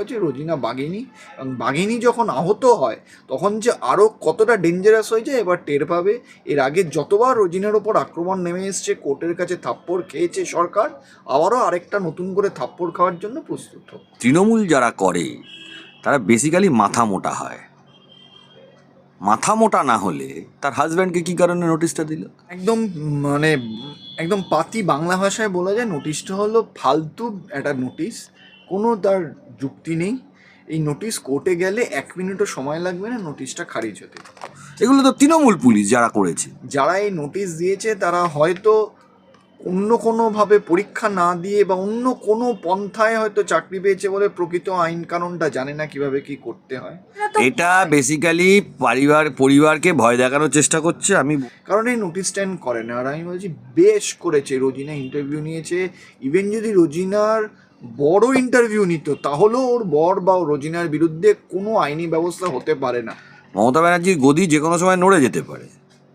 হচ্ছে রোজিনা বাঘিনী? এবং বাঘিনী যখন আহত হয় তখন যে আরও কতটা ডেঞ্জারাস হয়ে যায় এবার টের পাবে। এর আগে যতবার রোজিনার ওপর আক্রমণ নেমে এসছে কোর্টের কাছে থাপ্পড় খেয়েছে সরকার আবারও আরেকটা নতুন করে থাপ্পড় খাওয়ার জন্য প্রস্তুত তৃণমূল যারা করে তারা বেসিক্যালি মাথা মোটা হয়। মাথা মোটা না হলে তার হাজব্যান্ডকে কি কারণে নোটিশটা দিল? একদম মানে একদম পাতি বাংলা ভাষায় বলা যায় নোটিশটা হলো ফালতু একটা নোটিশ কোনো তার যুক্তি নেই। এই নোটিশ কোর্টে গেলে এক মিনিটও সময় লাগবে না নোটিশটা খারিজ হতে। এগুলো তো তৃণমূল পুলিশ যারা করেছে। যারা এই নোটিশ দিয়েছে তারা হয়তো অন্য কোনোভাবে পরীক্ষা না দিয়ে বা অন্য কোনো পন্থায় হয়তো চাকরি পেয়েছে বলে প্রকৃত আইন কানুনটা জানে না কীভাবে কি করতে হয়। এটা বেসিক্যালি পরিবার পরিবারকে ভয় দেখানোর চেষ্টা করছে আমি কারণ এই নোটিশ স্ট্যান্ড করে না আর আমি বলছি বেশ করেছে। রোজিনা ইন্টারভিউ নিয়েছে। ইভেন যদি রোজিনার বড় ইন্টারভিউ নিত তাহলেও ওর বর বা রোজিনার বিরুদ্ধে কোনো আইনি ব্যবস্থা হতে পারে না। মমতা ব্যানার্জির গদি যে কোনো সময় নড়ে যেতে পারে।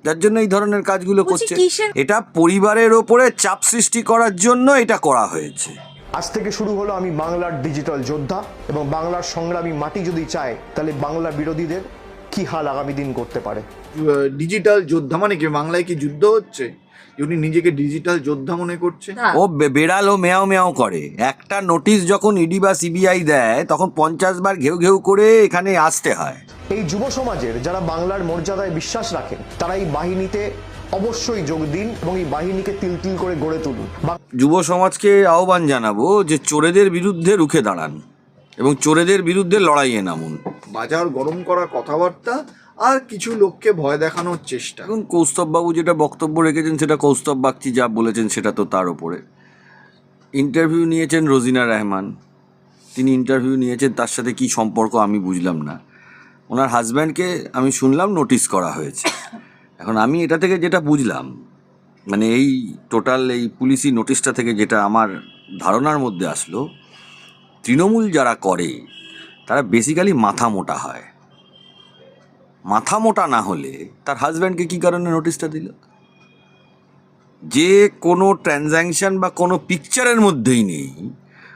যার জন্য এই ধরনের কাজগুলো করছে। এটা পরিবারের ওপরে চাপ সৃষ্টি করার জন্য এটা করা হয়েছে। আজ থেকে শুরু হলো আমি বাংলার ডিজিটাল যোদ্ধা এবং বাংলার সংগ্রামী মাটি যদি চায় তাহলে বাংলা বিরোধীদের কি হাল আগামী দিন করতে পারে? ডিজিটাল যোদ্ধা মানে কি? বাংলায় কি যুদ্ধ হচ্ছে? উনি নিজেকে ডিজিটাল যোদ্ধা মনে করছে। ও বেড়াল ও মেয়াও মেয়াও করে। একটা নোটিশ যখন ইডি বা সিবিআই দেয় তখন পঞ্চাশ বার ঘেউ ঘেউ করে এখানে আসতে হয়। এই যুব সমাজের যারা বাংলার মর্যাদায় বিশ্বাস রাখেন তারা এই বাহিনীতে অবশ্যই যোগ দিন এবং এই বাহিনীকে তিল তিল করে গড়ে তুলুন। বা- যুব সমাজকে আহ্বান জানাব যে চোরেদের বিরুদ্ধে রুখে দাঁড়ান এবং চোরেদের বিরুদ্ধে লড়াইয়ে নামুন। বাজার গরম করা কথাবার্তা আর কিছু লোককে ভয় দেখানোর চেষ্টা। এখন কৌস্তববাবু যেটা বক্তব্য রেখেছেন, সেটা কৌস্তব বাগচি যা বলেছেন, সেটা তো তার ওপরে ইন্টারভিউ নিয়েছেন রোজিনা রহমান। তিনি ইন্টারভিউ নিয়েছেন, তার সাথে কি সম্পর্ক আমি বুঝলাম না। ওনার হাজব্যান্ডকে আমি শুনলাম, নোটিশ করা হয়েছে। এখন আমি এটা থেকে যেটা বুঝলাম মানে এই টোটাল এই পুলিশি নোটিশটা থেকে যেটা আমার ধারণার মধ্যে আসলো, তৃণমূল যারা করে, তারা বেসিক্যালি মাথা মোটা হয়। মাথা মোটা না হলে তার হাজব্যান্ডকে কি কারণে নোটিশটা দিল? যে কোনো ট্রানজ্যাকশন বা কোনো পিকচারের মধ্যেই নেই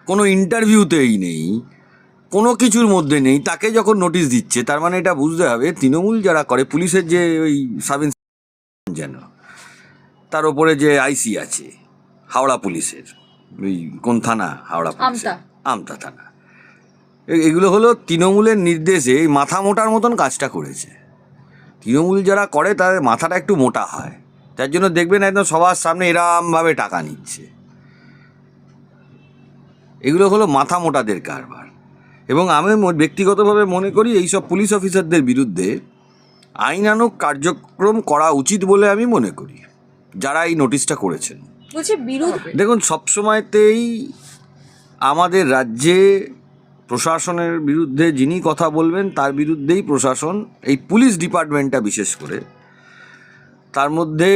কোনো ইন্টারভিউতেই নেই কোনো কিছুর মধ্যে নেই তাকে যখন নোটিশ দিচ্ছে তার মানে এটা বুঝতে হবে তৃণমূল যারা করে পুলিশের যে ওই সাব ইন্সপেক্টর যেন তার ওপরে যে আইসি আছে হাওড়া পুলিশের ওই কোন থানা হাওড়া পুলিশ আমতা। থানা। এগুলো হলো তৃণমূলের নির্দেশে এই মাথা মোটার মতন কাজটা করেছে। তৃণমূল যারা করে তাদের মাথাটা একটু মোটা হয়। তার জন্য দেখবেন একদম সবার সামনে এরমভাবে টাকা নিচ্ছে। এগুলো হলো মাথা মোটাদের কারবার। এবং আমি ব্যক্তিগতভাবে মনে করি এইসব পুলিশ অফিসারদের বিরুদ্ধে আইনানুগ কার্যক্রম করা উচিত বলে আমি মনে করি। যারা এই নোটিশটা করেছেন। দেখুন সবসময়তেই আমাদের রাজ্যে প্রশাসনের বিরুদ্ধে যিনি কথা বলবেন, তার বিরুদ্ধেই প্রশাসন এই পুলিশ ডিপার্টমেন্টটা বিশেষ করে। তার মধ্যে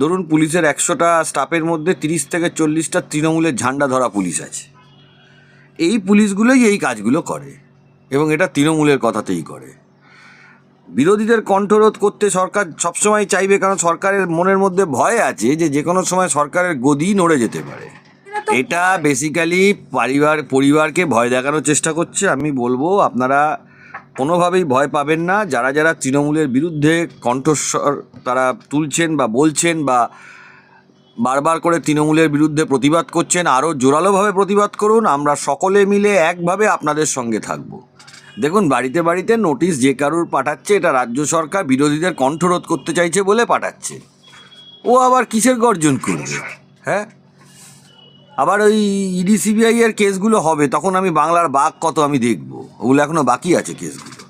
ধরুন পুলিশের একশোটা স্টাফের মধ্যে তিরিশ থেকে চল্লিশটা তৃণমূলের ঝান্ডা ধরা পুলিশ আছে। এই পুলিশগুলোই এই কাজগুলো করে এবং এটা তৃণমূলের কথাতেই করে। বিরোধীদের কণ্ঠরোধ করতে সরকার সবসময় চাইবে, কারণ সরকারের মনের মধ্যে ভয় আছে যে যে কোনো সময় সরকারের গদি নড়ে যেতে পারে। এটা বেসিক্যালি পরিবার, পরিবারকে ভয় দেখানোর চেষ্টা করছে, আমি বলব আপনারা কোনোভাবেই ভয় পাবেন না। যারা যারা তৃণমূলের বিরুদ্ধে কণ্ঠস্বর তারা তুলছেন বা বলছেন বা বারবার করে তৃণমূলের বিরুদ্ধে প্রতিবাদ করছেন আরও জোরালোভাবে প্রতিবাদ করুন, আমরা সকলে মিলে একভাবে আপনাদের সঙ্গে থাকব। দেখুন, বাড়িতে বাড়িতে নোটিশ যে কারুর পাঠাচ্ছে, এটা রাজ্য সরকার বিরোধীদের কণ্ঠরোধ করতে চাইছে বলে পাঠাচ্ছে। ও আবার কিসের গর্জন করবে? হ্যাঁ? আবার ওই ইডি সিবিআই এর কেসগুলো হবে, তখন আমি বাংলার বাঘ কত আমি দেখব? ওগুলো এখনও বাকি আছে কেসগুলো।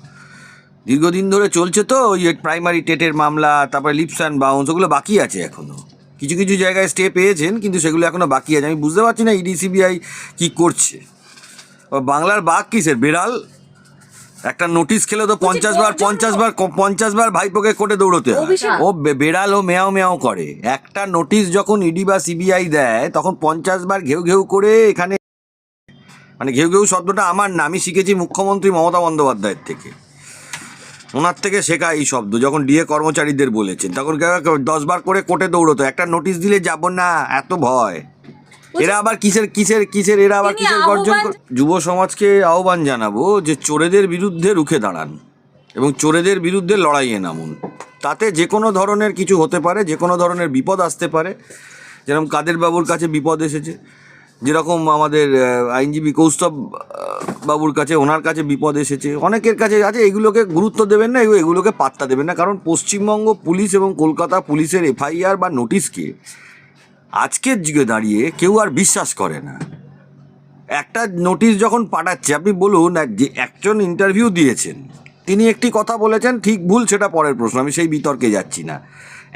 দীর্ঘদিন ধরে চলছে তো ওই প্রাইমারি টেটের মামলা, তারপরে লিপস অ্যান্ড বাউন্স ওগুলো বাকি আছে এখনও। কিছু কিছু জায়গায় স্টে পেয়েছেন, কিন্তু সেগুলো এখনও বাকি আছে। আমি বুঝতে পারছি না ইডি সিবিআই কী করছে। বাংলার বাঘ কিসের? বেড়াল? একটা নোটিশ খেলে তো পঞ্চাশ বার পঞ্চাশ বার পঞ্চাশ বার ভাইপোকে কোর্টে দৌড়তে হয়। ও বেড়াল ও মেয়াও মেয়াও করে। একটা নোটিশ যখন ইডি বা সিবিআই দেয় তখন পঞ্চাশ বার ঘেউ ঘেউ করে এখানে মানে ঘেউ ঘেউ শব্দটা আমার না আমি শিখেছি মুখ্যমন্ত্রী মমতা বন্দ্যোপাধ্যায়ের থেকে। ওনার থেকে শেখা এই শব্দ যখন ডিএ কর্মচারীদের বলেছেন তখন কেউ কেউ দশ বার করে কোর্টে দৌড়তো। একটা নোটিশ দিলে যাব না এত ভয়। এরা আবার কিসের কিসের কিসের এরা আবার কিসের গর্জন যুব সমাজকে আহ্বান জানাব যে চোরেদের বিরুদ্ধে রুখে দাঁড়ান এবং চোরেদের বিরুদ্ধে লড়াইয়ে নামুন। তাতে যে কোনো ধরনের কিছু হতে পারে যে কোনো ধরনের বিপদ আসতে পারে। যেরকম কাদের বাবুর কাছে বিপদ এসেছে যেরকম আমাদের আইনজীবী কৌস্তব বাবুর কাছে ওনার কাছে বিপদ এসেছে। অনেকের কাছে আছে এগুলোকে গুরুত্ব দেবেন না এগুলোকে পাত্তা দেবেন না। কারণ পশ্চিমবঙ্গ পুলিশ এবং কলকাতা পুলিশের এফআইআর বা নোটিশকে আজকের যুগে দাঁড়িয়ে কেউ আর বিশ্বাস করে না। একটা নোটিশ যখন পাঠাচ্ছে, আপনি বলুন যে একজন ইন্টারভিউ দিয়েছেন, তিনি একটি কথা বলেছেন, ঠিক ভুল সেটা পরের প্রশ্ন, আমি সেই বিতর্কে যাচ্ছি না।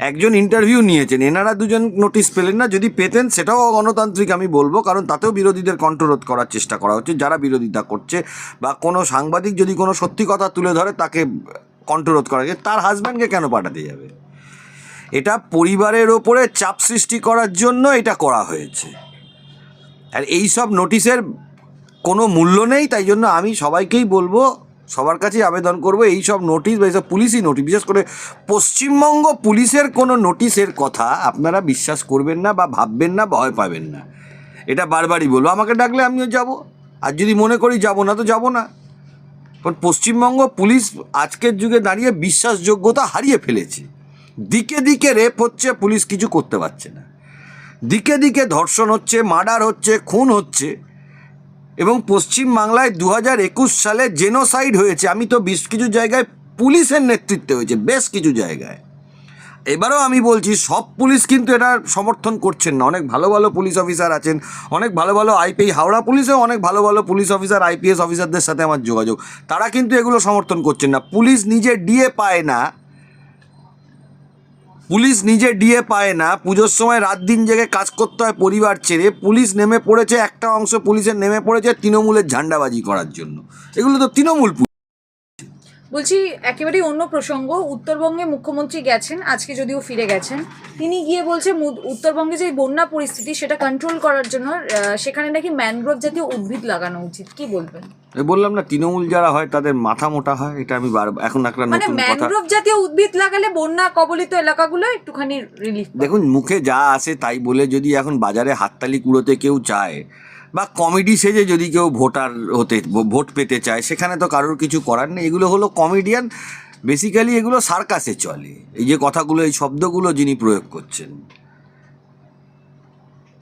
একজন ইন্টারভিউ নিয়েছেন, এনারা দুজন নোটিশ পেলেন না, যদি পেতেন সেটাও গণতান্ত্রিক আমি বলব, কারণ তাতেও বিরোধীদের কণ্ঠরোধ করার চেষ্টা করা হচ্ছে, যারা বিরোধিতা করছে, বা কোনো সাংবাদিক যদি কোনো সত্যি কথা তুলে ধরে, তাকে কণ্ঠরোধ করা যায় তার হাজব্যান্ডকে কেন পাঠাতে যাবে? এটা পরিবারের ওপরে চাপ সৃষ্টি করার জন্য এটা করা হয়েছে। আর এই সব নোটিশের কোনো মূল্য নেই, তাই জন্য আমি সবাইকেই বলব, সবার কাছেই আবেদন করব, এই সব নোটিশ বা এইসব পুলিশই নোটিশ, বিশেষ করে পশ্চিমবঙ্গ পুলিশের কোনো নোটিশের কথা আপনারা বিশ্বাস করবেন না বা ভাববেন না, ভয় পাবেন না। এটা বারবারই বলব, আমাকে ডাকলে আমিও যাব, আর যদি মনে করি যাব না তো যাব না। কারণ পশ্চিমবঙ্গ পুলিশ আজকের যুগে দাঁড়িয়ে বিশ্বাসযোগ্যতা হারিয়ে ফেলেছে। দিকে দিকে রেপ হচ্ছে, পুলিশ কিছু করতে পারছে না। দিকে দিকে ধর্ষণ হচ্ছে, মার্ডার হচ্ছে, খুন হচ্ছে এবং পশ্চিম বাংলায় দু হাজার একুশ সালে জেনোসাইড হয়েছে। আমি তো বেশ কিছু জায়গায় পুলিশের নেতৃত্বে হয়েছে, বেশ কিছু জায়গায়। এবারও আমি বলছি, সব পুলিশ কিন্তু এটা সমর্থন করছেন না। অনেক ভালো ভালো পুলিশ অফিসার আছেন, অনেক ভালো ভালো আইপিআই হাওড়া পুলিশেও অনেক ভালো ভালো পুলিশ অফিসার, আইপিএস অফিসারদের সাথে আমার যোগাযোগ। তারা কিন্তু এগুলো সমর্থন করছেন না। পুলিশ নিজে ডিএ পায় না। পুলিশ নিজে ডিএ পায় না। পুজোর সময় রাত দিন জেগে কাজ করতে হয় পরিবার ছেড়ে। পুলিশ নেমে পড়েছে, একটা অংশ পুলিশের নেমে পড়েছে, তৃণমূলের ঝান্ডাবাজি করার জন্য। এগুলো তো তৃণমূল। বলছি একেবারেই অন্য প্রসঙ্গ। উত্তরবঙ্গে মুখ্যমন্ত্রী গেছেন আজকে যদিও ফিরে গেছেন। তিনি গিয়ে বলছে উত্তরবঙ্গে যে বন্যা পরিস্থিতি সেটা কন্ট্রোল করার জন্য সেখানে নাকি ম্যানগ্রোভ জাতীয় উদ্ভিদ লাগানো উচিত। কি বলবেন? বললাম না তৃণমূল যারা হয় তাদের মাথা মোটা হয় এটা আমি এখন একটা মানে নতুন কথা। ম্যানগ্রোভ জাতীয় উদ্ভিদ লাগালে বন্যা কবলিত এলাকাগুলো একটুখানি রিলিফ দেখুন মুখে যা আসে তাই বলে যদি এখন বাজারে হাততালি কুড়োতে কেউ চায় বা কমেডি সেজে যদি কেউ ভোটার হতে, ভোট পেতে চায়, সেখানে তো কারোর কিছু করার নেই। এগুলো হলো কমেডিয়ান, বেসিক্যালি এগুলো সার্কাসে চলে। এই যে কথাগুলো, এই শব্দগুলো যিনি প্রয়োগ করছেন।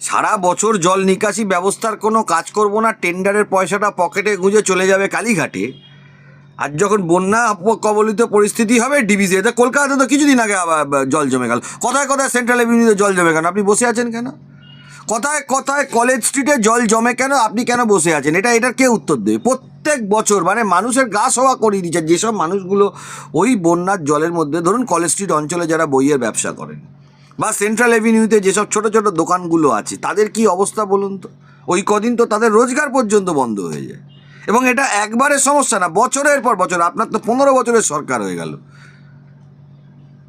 সারা বছর জল নিকাশি ব্যবস্থার কোনো কাজ করব না, টেন্ডারের পয়সাটা পকেটে গুঁজে চলে যাবে কালীঘাটে। আর যখন বন্যা কবলিত পরিস্থিতি হবে ডিবিসি এটা কলকাতাতে তো কিছুদিন আগে আবার জল জমে গেল। কোথায় কোথায় সেন্ট্রাল এভিনিউতে জল জমে গেল? আপনি বসে আছেন কেন? কোথায়, কথায় কলেজ স্ট্রিটে জল জমে কেন? আপনি কেন বসে আছেন? এটা, এটার কে উত্তর দেবে? প্রত্যেক বছর মানে মানুষের গা সওয়া করিয়ে দিচ্ছে। যেসব মানুষগুলো ওই বন্যার জলের মধ্যে, ধরুন কলেজ স্ট্রিট অঞ্চলে যারা বইয়ের ব্যবসা করেন বা সেন্ট্রাল এভিনিউতে যেসব ছোট ছোট দোকানগুলো আছে, তাদের কি অবস্থা বলুন তো? ওই কদিন তো তাদের রোজগার পর্যন্ত বন্ধ হয়ে যায়। এবং এটা একবারের সমস্যা না, বছরের পর বছর। আপনার তো পনেরো বছরের সরকার হয়ে গেল।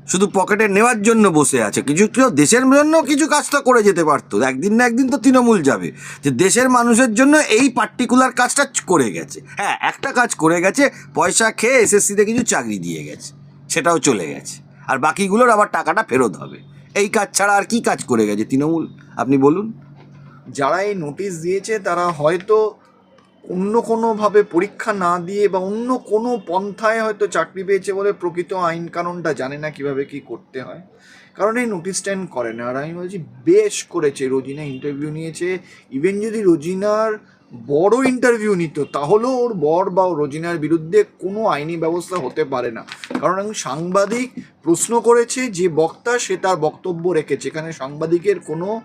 শুধু পকেটে নেওয়ার জন্য বসে আছে। কিছু কেউ দেশের জন্য কিছু কাজ তো করে যেতে পারতো। একদিন না একদিন তো তৃণমূল যাবে। যে দেশের মানুষের জন্য এই পার্টিকুলার কাজটা করে গেছে। হ্যাঁ একটা কাজ করে গেছে, পয়সা খেয়ে এসএসসিতে কিছু চাকরি দিয়ে গেছে। সেটাও চলে গেছে। আর বাকিগুলোর আবার টাকাটা ফেরত হবে। এই কাজ ছাড়া আর কি কাজ করে গেছে তৃণমূল? আপনি বলুন। যারা এই নোটিশ দিয়েছে, তারা হয়তো অন্য কোনোভাবে পরীক্ষা না দিয়ে বা অন্য কোনো পন্থায় হয়তো চাকরি পেয়েছে বলে প্রকৃত আইন কানুনটা জানে না কীভাবে কি করতে হয়। কারণ এই নোটিশ স্ট্যান্ড করে না। আর আমি বলছি, বেশ করেছে। রোজিনা ইন্টারভিউ নিয়েছে। ইভেন যদি রোজিনার বড় ইন্টারভিউ নিত, তাহলেও ওর বর বা রোজিনার বিরুদ্ধে কোনো আইনি ব্যবস্থা হতে পারে না। কারণ আমি সাংবাদিক প্রশ্ন করেছে, যে বক্তা সে তার বক্তব্য রেখেছে। এখানে সাংবাদিকের কোনো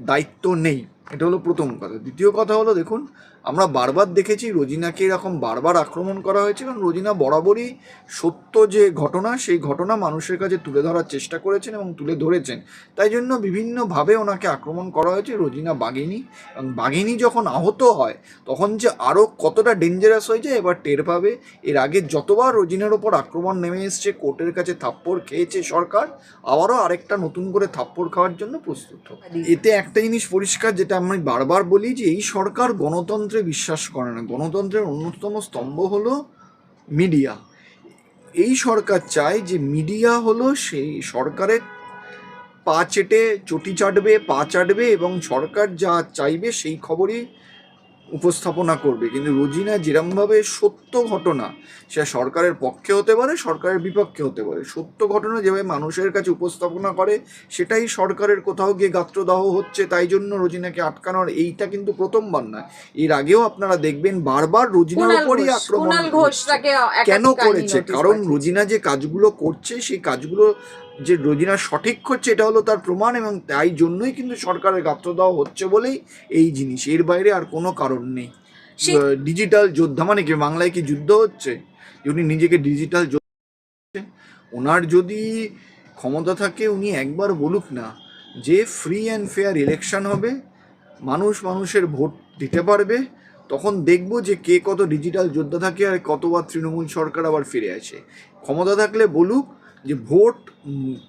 দায়িত্ব নেই। এটা হলো প্রথম কথা। দ্বিতীয় কথা হলো, দেখুন আমরা বারবার দেখেছি রোজিনাকে এরকম বারবার আক্রমণ করা হয়েছে কারণ রোজিনা বরাবরই সত্য যে ঘটনা সেই ঘটনা মানুষের কাছে তুলে ধরার চেষ্টা করেছেন এবং তুলে ধরেছেন। তাই জন্য বিভিন্নভাবে ওনাকে আক্রমণ করা হয়েছে রোজিনা বাঘিনী। এবং বাঘিনী যখন আহত হয় তখন যে আরও কতটা ডেঞ্জারাস হয়ে যায় এবার টের পাবে। এর আগে যতবার রোজিনার ওপর আক্রমণ নেমে এসছে কোর্টের কাছে থাপ্পড় খেয়েছে সরকার আবারও আরেকটা নতুন করে থাপ্পড় খাওয়ার জন্য প্রস্তুত এতে একটা জিনিস পরিষ্কার যেটা আমি বারবার বলি যে এই সরকার গণতন্ত্রে বিশ্বাস করে না। গণতন্ত্রের অন্যতম স্তম্ভ হলো মিডিয়া। এই সরকার চায় যে মিডিয়া হলো সেই সরকারের পা চেটে, চটি চাটবে, পা চাটবে এবং সরকার যা চাইবে সেই খবরই উপস্থাপনা করবে। কিন্তু রোজিনা যেরমভাবে সত্য ঘটনা সে সরকারের পক্ষে হতে পারে সরকারের বিপক্ষে হতে পারে। সত্য ঘটনা যেভাবে মানুষের কাছে উপস্থাপনা করে সেটাই সরকারের কোথাও গিয়ে গাত্রদাহ হচ্ছে তাই জন্য রোজিনাকে আটকানোর এইটা কিন্তু প্রথমবার নয়। এর আগেও আপনারা দেখবেন বারবার রোজিনার উপরই আক্রমণ কেন করেছে? কারণ রোজিনা যে কাজগুলো করছে সেই কাজগুলো যে রোজিনা সঠিক করছে এটা হলো তার প্রমাণ এবং তাই জন্যই কিন্তু সরকারের গাত্র দেওয়া হচ্ছে বলেই এই জিনিস। এর বাইরে আর কোনো কারণ নেই। ডিজিটাল যোদ্ধা মানে কি? বাংলায় কি যুদ্ধ হচ্ছে? উনি নিজেকে ডিজিটাল যোদ্ধা ওনার যদি ক্ষমতা থাকে উনি একবার বলুক না যে ফ্রি অ্যান্ড ফেয়ার ইলেকশন হবে মানুষ মানুষের ভোট দিতে পারবে তখন দেখব যে কে কত ডিজিটাল যোদ্ধা থাকে আর কতবার তৃণমূল সরকার আবার ফিরে আসে। ক্ষমতা থাকলে বলুক যে ভোট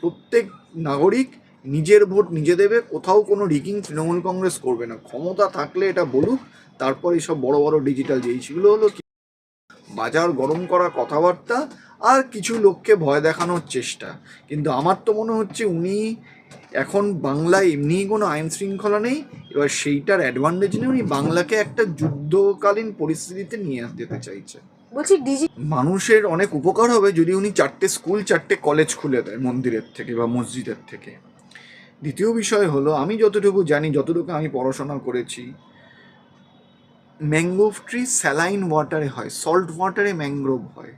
প্রত্যেক নাগরিক নিজের ভোট নিজে দেবে, কোথাও কোনো রিগিং তৃণমূল কংগ্রেস করবে না। ক্ষমতা থাকলে এটা বলুক, তারপর এইসব বড় বড় ডিজিটাল যে ইস্যুগুলো হলো বাজার গরম করা কথাবার্তা আর কিছু লোককে ভয় দেখানোর চেষ্টা। কিন্তু আমার তো মনে হচ্ছে উনি এখন বাংলায় এমনিই কোনো আইন শৃঙ্খলা নেই, এবার সেইটার অ্যাডভান্টেজ নিয়ে উনি বাংলাকে একটা যুদ্ধকালীন পরিস্থিতিতে নিয়ে যেতে চাইছে। বলছি মানুষের অনেক উপকার হবে যদি উনি চারটে স্কুল, চারটে কলেজ খুলে দেয় মন্দিরের থেকে বা মসজিদের থেকে। দ্বিতীয় বিষয় হলো, আমি যতটুকু জানি, যতটুকু আমি পড়াশোনা করেছি ম্যাঙ্গ্রোভ ট্রি স্যালাইন ওয়াটারে হয় সল্ট ওয়াটারে ম্যাঙ্গ্রোভ হয়।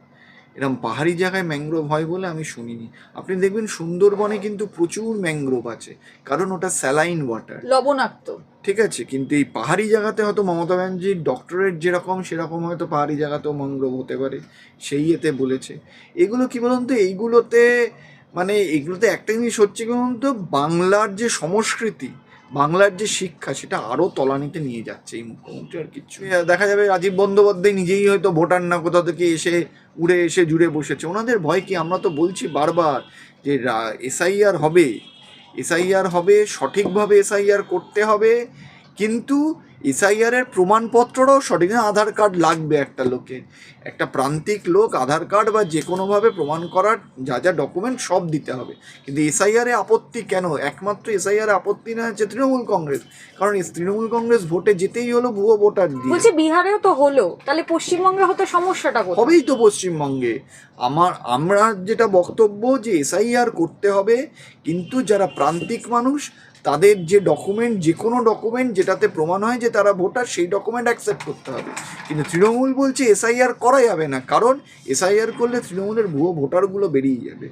এরকম পাহাড়ি জায়গায় ম্যাঙ্গ্রোভ হয় বলে আমি শুনিনি। আপনি দেখবেন সুন্দরবনে কিন্তু প্রচুর ম্যাঙ্গ্রোভ আছে কারণ ওটা স্যালাইন ওয়াটার লবণাক্ত। ঠিক আছে কিন্তু এই পাহাড়ি জায়গাতে হয়তো মমতা ব্যানার্জির ডক্টরেট যেরকম সেরকম হয়তো পাহাড়ি জায়গাতেও মঙ্গলব হতে পারে সেই এতে বলেছে। এগুলো কি বলুন তো এইগুলোতে মানে এগুলোতে একটা জিনিস হচ্ছে কি বলুন তো বাংলার যে সংস্কৃতি বাংলার যে শিক্ষা, সেটা আরও তলানিতে নিয়ে যাচ্ছে এই মুখ্যমন্ত্রী আর কিচ্ছু দেখা যাবে রাজীব বন্দ্যোপাধ্যায় নিজেই হয়তো ভোটার না কোথাও থেকে এসে উড়ে এসে জুড়ে বসেছে। ওনাদের ভয় কি? আমরা তো বলছি বারবার যে এসআইআর হবে। এসআইআর হবে, সঠিকভাবে এসআইআর করতে হবে। কিন্তু এসআইআর এর প্রমাণপত্রটাও সঠিক না আধার কার্ড লাগবে একটা লোকের একটা প্রান্তিক লোক আধার কার্ড বা যে কোনোভাবে প্রমাণ করার যা যা ডকুমেন্ট সব দিতে হবে। কিন্তু এসআইআর এ আপত্তি কেন? একমাত্র এসআইআর আপত্তি না হচ্ছে তৃণমূল কংগ্রেস। কারণ এই তৃণমূল কংগ্রেস ভোটে যেতেই হলো ভুয়ো ভোটার দিয়ে। বলছি বিহারেও তো হলো। তাহলে পশ্চিমবঙ্গে হয়তো সমস্যাটা হবেই তো পশ্চিমবঙ্গে। আমার আমরা যেটা বক্তব্য যে এসআইআর করতে হবে কিন্তু যারা প্রান্তিক মানুষ তাদের যে ডকুমেন্ট যে কোনো ডকুমেন্ট যেটাতে প্রমাণ হয় যে তারা ভোটার, সেই ডকুমেন্ট অ্যাকসেপ্ট করতে হবে। কিন্তু তৃণমূল বলছে এসআইআর করা যাবে না। কারণ এসআইআর করলে তৃণমূলের ভুয়ো ভোটারগুলো বেরিয়ে যাবে।